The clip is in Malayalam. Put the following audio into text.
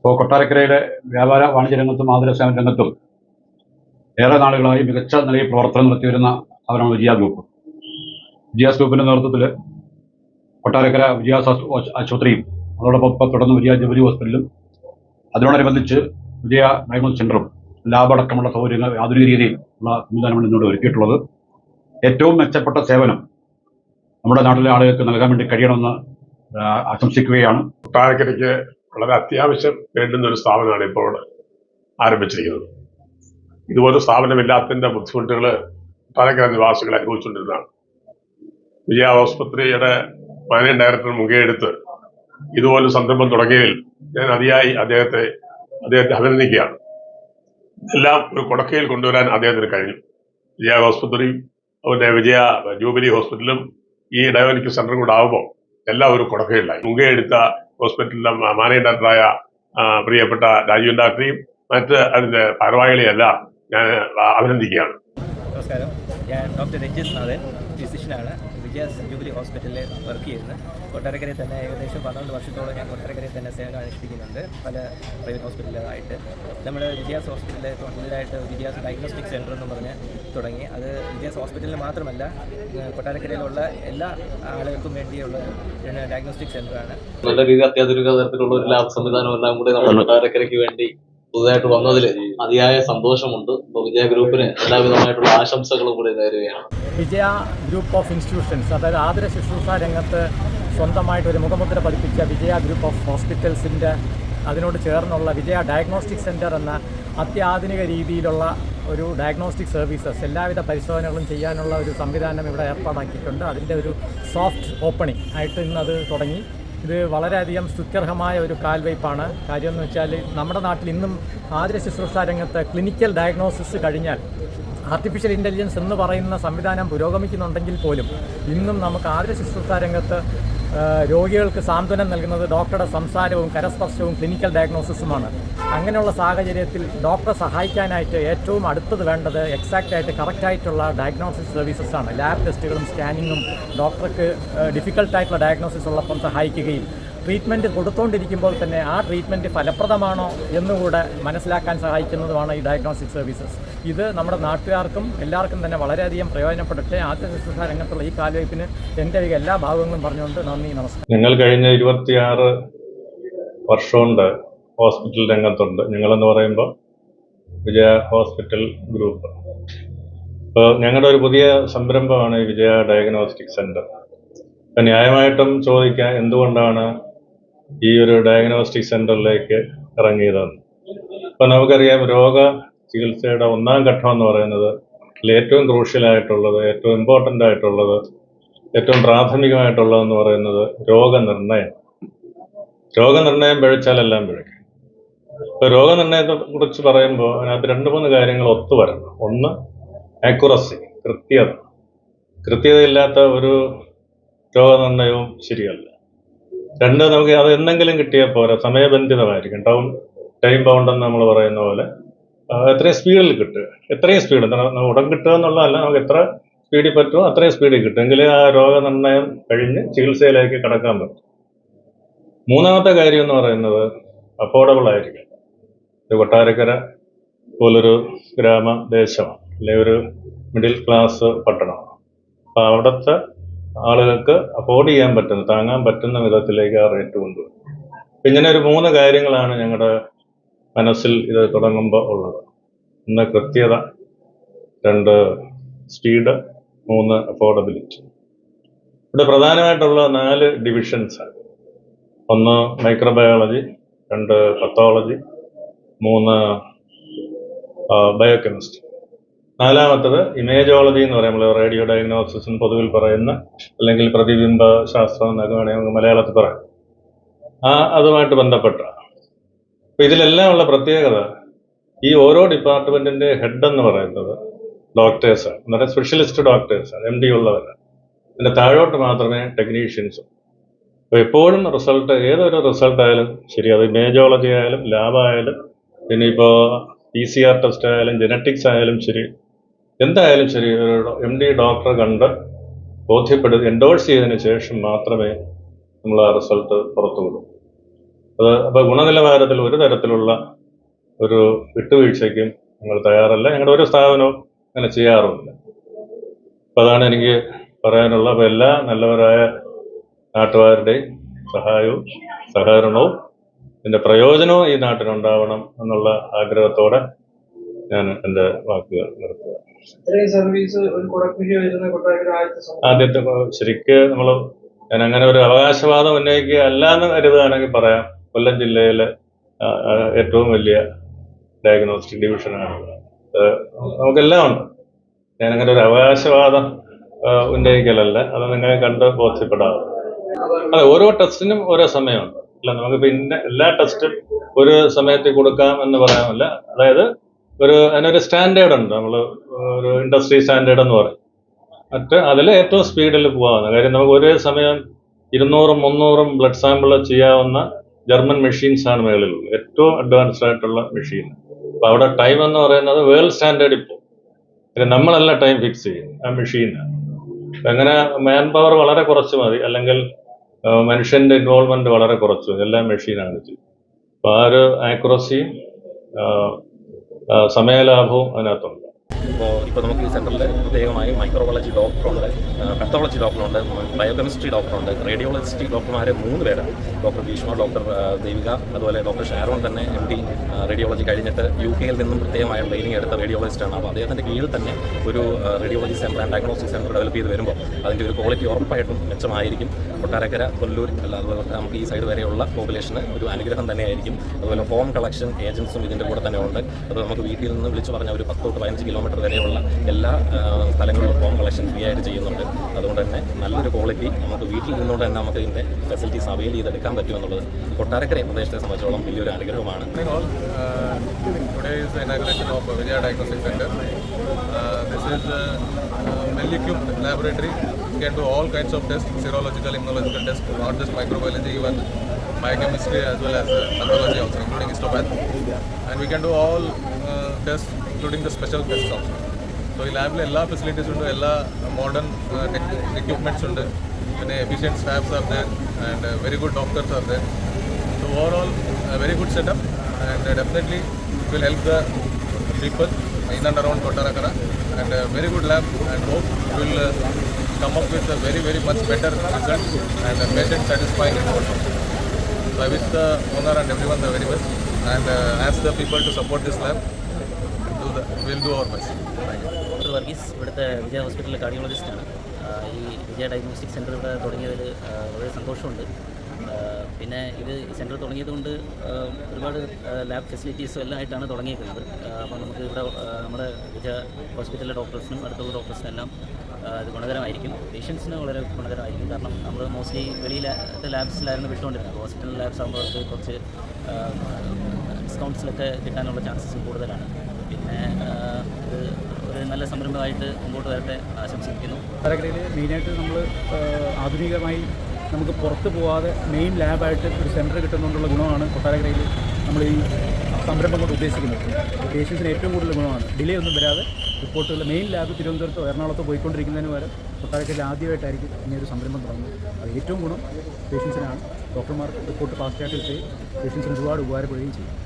ഇപ്പോൾ കൊട്ടാരക്കരയിലെ വ്യാപാര വാണിജ്യ രംഗത്തും ആതുര സേവന രംഗത്തും ഏറെ നാളുകളായി മികച്ച നിലയിൽ പ്രവർത്തനം നടത്തിവരുന്ന അവരാണ് വിജയ ഗ്രൂപ്പ്. വിജയ ഗ്രൂപ്പിന്റെ നേതൃത്വത്തിൽ കൊട്ടാരക്കര വിജയ ആശു- ആശുപത്രിയും അതോടൊപ്പം തുടർന്ന് വിജയ ജബലി ഹോസ്പിറ്റലും അതിനോടനുബന്ധിച്ച് വിജയ ഡയഗ്നോസ് സെന്ററും ലാബ് അടക്കമുള്ള സൗകര്യങ്ങൾ ആധുനിക രീതിയിൽ ഉള്ള സംവിധാനമാണ് ഇന്നോട് ഒരുക്കിയിട്ടുള്ളത്. ഏറ്റവും മെച്ചപ്പെട്ട സേവനം നമ്മുടെ നാട്ടിലെ ആളുകൾക്ക് നൽകാൻ വേണ്ടി കഴിയണമെന്ന് ആശംസിക്കുകയാണ്. കൊട്ടാരക്കരയ്ക്ക് വളരെ അത്യാവശ്യം വേണ്ടുന്ന ഒരു സ്ഥാപനമാണ് ഇപ്പോൾ ആരംഭിച്ചിരിക്കുന്നത്. ഇതുപോലെ സ്ഥാപനമില്ലാത്തതിന്റെ ബുദ്ധിമുട്ടുകൾ കൊട്ടാരക്കര നിവാസികൾ അനുഭവിച്ചുകൊണ്ടിരുന്നതാണ്. വിജയ ആസ്പത്രിയുടെ മാനേജിംഗ് ഡയറക്ടർ മുൻകൈയെടുത്ത് ഇതുപോലെ സംരംഭം തുടങ്ങിയതിൽ ഞാൻ അതിയായി അദ്ദേഹത്തെ അദ്ദേഹത്തെ അഭിനന്ദിക്കുകയാണ്. എല്ലാം ഒരു കൊടക്കയിൽ കൊണ്ടുവരാൻ അദ്ദേഹത്തിന് കഴിഞ്ഞു. വിജയ ആസ്പത്രിയും അതുപോലെ വിജയ ജൂബിലി ഹോസ്പിറ്റലും ഈ ഡയോനിക് സെന്ററും കൂടെ ആകുമ്പോൾ എല്ലാം ഒരു കൊടക്കയിലായി. മുൻകൈ എടുത്ത ഹോസ്പിറ്റലിലെ മാനേജ് ഡയറക്ടറായ പ്രിയപ്പെട്ട രാജീവ് ഡാക്ടറെയും മറ്റ് അതിന്റെ ഭാരവാഹികളെയെല്ലാം ഞാൻ അഭിനന്ദിക്കുകയാണ്. നമസ്കാരം. ഞാൻ ഡോക്ടർ രഞ്ജിത് നാഥൻ ഫിസിഷ്യനാണ്. വിജയ ജൂബിലി ഹോസ്പിറ്റലിൽ വർക്ക് ചെയ്യുന്നത് കൊട്ടാരക്കരയിൽ തന്നെ ഏകദേശം പന്ത്രണ്ട് വർഷത്തോളം ഞാൻ കൊട്ടാരക്കരയിൽ തന്നെ സേവനം അനുഷ്ഠിക്കുന്നുണ്ട് പല പ്രൈവറ്റ് ഹോസ്പിറ്റലുകളായിട്ട്. നമ്മൾ വിജയാസ് ഹോസ്പിറ്റലിൽ പുതിയതായിട്ട് വിജയാസ് ഡയഗ്നോസ്റ്റിക് സെന്റർ എന്ന് പറഞ്ഞ് തുടങ്ങി. അത് വിജയാസ് ഹോസ്പിറ്റലിൽ മാത്രമല്ല കൊട്ടാരക്കരയിലുള്ള എല്ലാ ആളുകൾക്കും വേണ്ടിയുള്ള ഒരു ഡയഗ്നോസ്റ്റിക് സെന്ററാണ് നല്ല രീതിയിൽ അത്യാധുനിക തരത്തിലുള്ള ഒരു ലാബ് സംവിധാനം എല്ലാം കൂടി നമ്മുടെ കൊട്ടാരക്കരയ്ക്ക് വേണ്ടി പുതുതായിട്ട് വന്നതിൽ അതിയായ സന്തോഷമുണ്ട്. അപ്പോൾ വിജയ ഗ്രൂപ്പിന് എല്ലാവിധമായിട്ടുള്ള ആശംസകളും കൂടി നേരുകയാണ്. വിജയ ഗ്രൂപ്പ് ഓഫ് ഇൻസ്റ്റിറ്റ്യൂഷൻസ് അതായത് ആതുര ശുശ്രൂഷ രംഗത്ത് സ്വന്തമായിട്ട് ഒരു മുഖമുദ്ര പതിപ്പിച്ച വിജയ ഗ്രൂപ്പ് ഓഫ് ഹോസ്പിറ്റൽസിന്റെ അതിനോട് ചേർന്നുള്ള വിജയ ഡയഗ്നോസ്റ്റിക് സെന്റർ എന്ന അത്യാധുനിക രീതിയിലുള്ള ഒരു ഡയഗ്നോസ്റ്റിക് സർവീസസ് എല്ലാവിധ പരിശോധനകളും ചെയ്യാനുള്ള ഒരു സംവിധാനം ഇവിടെ ഏർപ്പാടാക്കിയിട്ടുണ്ട്. അതിന്റെ ഒരു സോഫ്റ്റ് ഓപ്പണിംഗ് ആയിട്ട് ഇന്നത് തുടങ്ങി. ഇത് വളരെയധികം സ്തുത്യർഹമായ ഒരു കാൽവയ്പ്പാണ് കാര്യം എന്ന് വെച്ചാൽ നമ്മുടെ നാട്ടിൽ ഇന്നും ആതിര ശുശ്രൂഷ രംഗത്ത് ക്ലിനിക്കൽ ഡയഗ്നോസിസ് കഴിഞ്ഞാൽ ആർട്ടിഫിഷ്യൽ ഇന്റലിജൻസ് എന്ന് പറയുന്ന സംവിധാനം പുരോഗമിക്കുന്നുണ്ടെങ്കിൽ പോലും ഇന്നും നമുക്ക് ആതിര ശുശ്രൂഷ രംഗത്ത് രോഗികൾക്ക് സാന്ത്വനം നൽകുന്നത് ഡോക്ടറുടെ സംസാരവും കരസ്പർശവും ക്ലിനിക്കൽ ഡയഗ്നോസിസുമാണ് അങ്ങനെയുള്ള സാഹചര്യത്തിൽ ഡോക്ടറെ സഹായിക്കാനായിട്ട് ഏറ്റവും അടുത്തത് വേണ്ടത് എക്സാക്റ്റ് ആയിട്ട് കറക്റ്റ് ആയിട്ടുള്ള ഡയഗ്നോസിസ് സർവീസസ് ആണ്. ലാബ് ടെസ്റ്റുകളും സ്കാനിങ്ങും ഡോക്ടർക്ക് ഡിഫിക്കൽട്ടായിട്ടുള്ള ഡയഗ്നോസിസ് ഉള്ളപ്പം സഹായിക്കുകയും ട്രീറ്റ്മെന്റ് കൊടുത്തുകൊണ്ടിരിക്കുമ്പോൾ തന്നെ ആ ട്രീറ്റ്മെന്റ് ഫലപ്രദമാണോ എന്നുകൂടെ മനസ്സിലാക്കാൻ സഹായിക്കുന്നതുമാണ് ഈ ഡയഗ്നോസ്റ്റിക് സർവീസസ് ഇത് നമ്മുടെ നാട്ടുകാർക്കും എല്ലാവർക്കും തന്നെ വളരെയധികം പ്രയോജനപ്പെടട്ടെ ആദ്യ ശുശ്രൂഷ രംഗത്തുള്ള ഈ കാൽവയ്പ്പിന് എന്റെ എല്ലാ ഭാഗങ്ങളും പറഞ്ഞുകൊണ്ട് നന്ദി നമസ്കാരം. ഞങ്ങൾ കഴിഞ്ഞ ഇരുപത്തിയാറ് വർഷമുണ്ട് ഹോസ്പിറ്റൽ രംഗത്തുണ്ട്. ഞങ്ങളെന്ന് പറയുമ്പോൾ വിജയ ഹോസ്പിറ്റൽ ഗ്രൂപ്പ്. ഇപ്പോൾ ഞങ്ങളുടെ ഒരു പുതിയ സംരംഭമാണ് വിജയ ഡയഗ്നോസ്റ്റിക് സെന്റർ ന്യായമായിട്ടും ചോദിക്കാം എന്തുകൊണ്ടാണ് ഈ ഒരു ഡയഗ്നോസ്റ്റിക് സെന്ററിലേക്ക് ഇറങ്ങിയതാണ്. അപ്പൊ നമുക്കറിയാം രോഗ ചികിത്സയുടെ ഒന്നാം ഘട്ടം എന്ന് പറയുന്നത് ഏറ്റവും ക്രൂഷ്യൽ ആയിട്ടുള്ളത് ഏറ്റവും ഇമ്പോർട്ടന്റ് ആയിട്ടുള്ളത് ഏറ്റവും പ്രാഥമികമായിട്ടുള്ളതെന്ന് പറയുന്നത് രോഗനിർണയം. രോഗനിർണയം പിഴച്ചാലെല്ലാം പിഴയ്ക്കും ഇപ്പൊ രോഗനിർണയത്തെ കുറിച്ച് പറയുമ്പോൾ അതിനകത്ത് രണ്ട് മൂന്ന് കാര്യങ്ങൾ ഒത്തു വരണം. ഒന്ന് ആക്യുറസി കൃത്യത. കൃത്യതയില്ലാത്ത ഒരു രോഗനിർണയവും ശരിയല്ല. രണ്ട് നമുക്ക് അത് എന്തെങ്കിലും കിട്ടിയാൽ പോരാ. സമയബന്ധിതമായിരിക്കും. ടൗൺ ടൈം ബൗണ്ട് എന്ന് നമ്മൾ പറയുന്ന പോലെ എത്രയും സ്പീഡിൽ കിട്ടുക. എത്രയും സ്പീഡ് ഉടൻ കിട്ടുക എന്നുള്ളതല്ല നമുക്ക് എത്ര സ്പീഡിൽ പറ്റുമോ അത്രയും സ്പീഡിൽ കിട്ടും. എങ്കിലേ ആ രോഗനിർണയം കഴിഞ്ഞ് ചികിത്സയിലേക്ക് കടക്കാൻ പറ്റും. മൂന്നാമത്തെ കാര്യം എന്ന് പറയുന്നത് അഫോർഡബിൾ ആയിരിക്കും ഇത് കൊട്ടാരക്കര പോലൊരു ഗ്രാമദേശമാണ് അല്ലെങ്കിൽ ഒരു മിഡിൽ ക്ലാസ് പട്ടണമാണ്. അപ്പം അവിടുത്തെ ആളുകൾക്ക് അഫോർഡ് ചെയ്യാൻ പറ്റുന്ന താങ്ങാൻ പറ്റുന്ന വിധത്തിലേക്ക് ആ റേറ്റ് കൊണ്ടുവരും ഇങ്ങനെ ഒരു മൂന്ന് കാര്യങ്ങളാണ് ഞങ്ങളുടെ മനസ്സിൽ ഇത് തുടങ്ങുമ്പോൾ ഉള്ളത്. ഒന്ന് കൃത്യത രണ്ട് സ്പീഡ് മൂന്ന് അഫോർഡബിലിറ്റി ഇവിടെ പ്രധാനമായിട്ടുള്ള നാല് ഡിവിഷൻസ് ഒന്ന് മൈക്രോബയോളജി രണ്ട് പത്തോളജി മൂന്ന് ബയോകെമിസ്ട്രി നാലാമത്തത് ഇമേജോളജി എന്ന് പറയുമ്പോൾ റേഡിയോ ഡയഗ്നോസിസ് എന്ന് പൊതുവിൽ പറയുന്ന അല്ലെങ്കിൽ പ്രതിബിംബ ശാസ്ത്രം എന്നൊക്കെ വേണമെങ്കിൽ നമുക്ക് മലയാളത്തിൽ പറയാം. ആ അതുമായിട്ട് ബന്ധപ്പെട്ട. അപ്പൊ ഇതിലെല്ലാം ഉള്ള പ്രത്യേകത ഈ ഓരോ ഡിപ്പാർട്ട്മെന്റിന്റെ ഹെഡ് എന്ന് പറയുന്നത് ഡോക്ടേഴ്സാണ് എന്ന് സ്പെഷ്യലിസ്റ്റ് ഡോക്ടേഴ്സാണ് എം ഡി ഉള്ളവരാണ്. അതിന്റെ താഴോട്ട് മാത്രമേ ടെക്നീഷ്യൻസും അപ്പൊ എപ്പോഴും റിസൾട്ട് ഏതൊരു റിസൾട്ട് ആയാലും ശരി അത് ഇമേജോളജി ആയാലും ലാബായാലും പിന്നെ ഇപ്പോൾ പി സി ആർ ടെസ്റ്റ് ആയാലും ജനറ്റിക്സ് ആയാലും ശരി എന്തായാലും ശരി എം ഡി ഡോക്ടറെ കണ്ട് ബോധ്യപ്പെടുത്തി എൻഡോഴ്സ് ചെയ്തതിന് ശേഷം മാത്രമേ നമ്മൾ ആ റിസൾട്ട് പുറത്തു വിടൂ അത് അപ്പോൾ ഗുണനിലവാരത്തിൽ ഒരു തരത്തിലുള്ള ഒരു വിട്ടുവീഴ്ചയ്ക്കും ഞങ്ങൾ തയ്യാറല്ല. ഞങ്ങളുടെ ഒരു സ്ഥാപനവും അങ്ങനെ ചെയ്യാറുമില്ല. അപ്പോൾ അതാണ് എനിക്ക് പറയാനുള്ള അപ്പോൾ എല്ലാ നല്ലവരായ നാട്ടുകാരുടെയും സഹായവും സഹകരണവും ഇതിന്റെ പ്രയോജനവും ഈ നാട്ടിനുണ്ടാവണം എന്നുള്ള ആഗ്രഹത്തോടെ ഞാൻ എന്റെ വാക്കുകൾ നിർത്തുക ആദ്യത്തെ ശരിക്ക് നമ്മൾ ഞാൻ അങ്ങനെ ഒരു അവകാശവാദം ഉന്നയിക്കുക അല്ല എന്ന് കരുതുകയാണെങ്കിൽ പറയാം. കൊല്ലം ജില്ലയിലെ ഏറ്റവും വലിയ ഡയഗ്നോസ്റ്റിക് ഡിവിഷനാണ് നമുക്കെല്ലാം ഉണ്ട്. അങ്ങനെ ഒരു അവകാശവാദം ഉന്നയിക്കലല്ല. അത് നിങ്ങൾ കണ്ട് ബോധ്യപ്പെടാതെ അതെ ഓരോ ടെസ്റ്റിനും ഓരോ സമയമുണ്ട്. അല്ല നമുക്ക് പിന്നെ എല്ലാ ടെസ്റ്റും ഒരു സമയത്ത് കൊടുക്കാം എന്ന് പറയാമല്ല അതായത് ഒരു അതിനൊരു സ്റ്റാൻഡേർഡ് ഉണ്ട് നമ്മൾ ഒരു ഇൻഡസ്ട്രി സ്റ്റാൻഡേർഡ് എന്ന് പറയും. മറ്റ് അതിൽ ഏറ്റവും സ്പീഡിൽ പോകാവുന്ന കാര്യം നമുക്ക് ഒരേ സമയം ഇരുന്നൂറും മുന്നൂറും ബ്ലഡ് സാമ്പിൾ ചെയ്യാവുന്ന ജർമ്മൻ മെഷീൻസ് ആണ് മേളിലുള്ളത്. ഏറ്റവും അഡ്വാൻസ്ഡ് ആയിട്ടുള്ള മെഷീൻ അപ്പോൾ അവിടെ ടൈം എന്ന് പറയുന്നത് വേൾഡ് സ്റ്റാൻഡേർഡ് ഇപ്പോൾ പിന്നെ നമ്മളല്ല ടൈം ഫിക്സ് ചെയ്യും ആ മെഷീനാണ് അങ്ങനെ മാൻ പവർ വളരെ കുറച്ച് മതി. അല്ലെങ്കിൽ മനുഷ്യന്റെ ഇൻവോൾവ്മെന്റ് വളരെ കുറച്ച് മതി. എല്ലാം മെഷീനാണ് ചെയ്യും അപ്പോൾ ആ ഒരു ആക്യുറസിയും സമയലാഭവും അതിനകത്തുണ്ട്. ഇപ്പോൾ ഇപ്പോൾ നമുക്ക് ഈ സെന്ററിൽ പ്രത്യേകമായി മൈക്രോബോളജി ഡോക്ടറുണ്ട് പെത്തോളജി ഡോക്ടറുണ്ട് ബയോകെമിസ്ട്രി ഡോക്ടറുണ്ട് റേഡിയോളജിസ്റ്റ് ഡോക്ടർമാർ മൂന്ന് പേരാണ്. ഡോക്ടർ ഭീഷ്മ ഡോക്ടർ ദേവിക അതുപോലെ ഡോക്ടർ ഷാരോൺ തന്നെ എം ഡി റേഡിയോളജി കഴിഞ്ഞിട്ട് യു കെയിൽ നിന്നും പ്രത്യേകമായ ട്രെയിനിങ് എടുത്ത റേഡിയോളജിസ്റ്റാണ് അപ്പോൾ അദ്ദേഹത്തിന്റെ കീഴിൽ തന്നെ ഒരു radiology centre and diagnostic centre develop ചെയ്ത് വരുമ്പോൾ അതിന്റെ ഒരു ക്വാളിറ്റി ഉറപ്പായിട്ടും മെച്ചമായിരിക്കും. കൊട്ടാരക്കര കൊല്ലൂർ അല്ലാതെ നമുക്ക് ഈ സൈഡ് വരെയുള്ള പോപ്പുലേഷന് ഒരു അനുഗ്രഹം തന്നെയായിരിക്കും. അതുപോലെ ഹോം കളക്ഷൻ ഏജൻസും ഇതിന്റെ കൂടെ തന്നെ ഉണ്ട്. അത് നമുക്ക് വീട്ടിൽ നിന്ന് വിളിച്ചു പറഞ്ഞ ഒരു പത്ത് തൊട്ട് പതിനഞ്ച് കിലോമീറ്റർ വരെയുള്ള എല്ലാ സ്ഥലങ്ങളിലും ഹോം കളക്ഷൻ ഫ്രീ ആയിട്ട് ചെയ്യുന്നുണ്ട് അതുകൊണ്ട് തന്നെ നല്ലൊരു ക്വാളിറ്റി നമുക്ക് വീട്ടിൽ നിന്നുകൊണ്ട് തന്നെ നമുക്ക് ഇതിന്റെ ഫെസിലിറ്റീസ് അവൈൽ ചെയ്തെടുക്കാൻ പറ്റുമെന്നുള്ളത് കൊട്ടാരക്കര പ്രദേശത്തെ സംബന്ധിച്ചോളം വലിയൊരു അനുഗ്രഹമാണ്. Uh. Uh, uh, well-equipped laboratory. Can do all kinds of tests, serological, immunological tests, not just microbiology, even biochemistry as well as uh, pathology also, including histopath. And we can do all uh, tests, including the special tests also. So ഈ ലാബിൽ എല്ലാ ഫെസിലിറ്റീസ് ഉണ്ട് എല്ലാ മോഡേൺ എക്യുപ്മെൻറ്റ്സ് ഉണ്ട് പിന്നെ efficient staffs are there and very good doctors are there So overall, a very good setup and uh, definitely it will help the people in and around Kottarakara and a very good lab and hope it will uh, come up with a very very much better result and a patient satisfying report. So I wish the owner and everyone the very best and uh, ask the people to support this lab. Doctor Varghese ഇവിടുത്തെ വിജയ ഹോസ്പിറ്റലിലെ കാർഡിയോളജിസ്റ്റാണ്. ഈ വിജയ ഡയഗ്നോസ്റ്റിക് സെന്റർ ഇവിടെ തുടങ്ങിയതിൽ വളരെ സന്തോഷമുണ്ട്. പിന്നെ ഇത് സെന്റർ തുടങ്ങിയതുകൊണ്ട് ഒരുപാട് ലാബ് ഫെസിലിറ്റീസും എല്ലാം ആയിട്ടാണ് തുടങ്ങിയിരിക്കുന്നത് അപ്പോൾ നമുക്ക് ഇവിടെ നമ്മുടെ വിജയ ഹോസ്പിറ്റലിലെ ഡോക്ടേഴ്സിനും അടുത്തുള്ള ഡോക്ടേഴ്സിനും എല്ലാം അത് ഗുണകരമായിരിക്കും. പേഷ്യൻസിന് വളരെ ഗുണകരമായിരിക്കും. കാരണം നമ്മൾ മോസ്റ്റ്ലി വെളിയിലത്തെ ലാബ്സിലായിരുന്നു വിട്ടുകൊണ്ടിരുന്നത്. ഹോസ്പിറ്റൽ ലാബ്സ് ആകുമ്പോൾ കുറച്ച് ഡിസ്കൗണ്ട്സിലൊക്കെ കിട്ടാനുള്ള ചാൻസസ് കൂടുതലാണ്. പിന്നെ ഒരു നല്ല സംരംഭമായിട്ട് മുമ്പോട്ട് വരട്ടെ ആശംസിക്കുന്നു. കൊട്ടാരക്കരയിൽ മെയിനായിട്ട് നമ്മൾ ആധുനികമായി നമുക്ക് പുറത്ത് പോവാതെ മെയിൻ ലാബായിട്ട് ഒരു സെന്റർ കിട്ടുന്നതുകൊണ്ടുള്ള ഗുണമാണ് കൊട്ടാരക്കരയിൽ നമ്മൾ ഈ സംരംഭം കൊണ്ട് ഉദ്ദേശിക്കുന്നത്. പേഷ്യൻസിന് ഏറ്റവും കൂടുതൽ ഗുണമാണ്. ഡിലേ ഒന്നും വരാതെ റിപ്പോർട്ടുകൾ മെയിൻ ലാബ് തിരുവനന്തപുരത്തോ എറണാകുളത്തോ പോയിക്കൊണ്ടിരിക്കുന്നതിന് പകരം കൊട്ടാരക്കരയിൽ ആദ്യമായിട്ടായിരിക്കും ഇങ്ങനെ ഒരു സംരംഭം തുടങ്ങുന്നത്. അത് ഏറ്റവും ഗുണം പേഷ്യൻസിനാണ് ഡോക്ടർമാർക്ക് റിപ്പോർട്ട് ഫാസ്റ്റായിട്ട് കിട്ടുകയും പേഷ്യൻസിന് ഒരുപാട് ഉപകാരപ്പെടുകയും ചെയ്യും.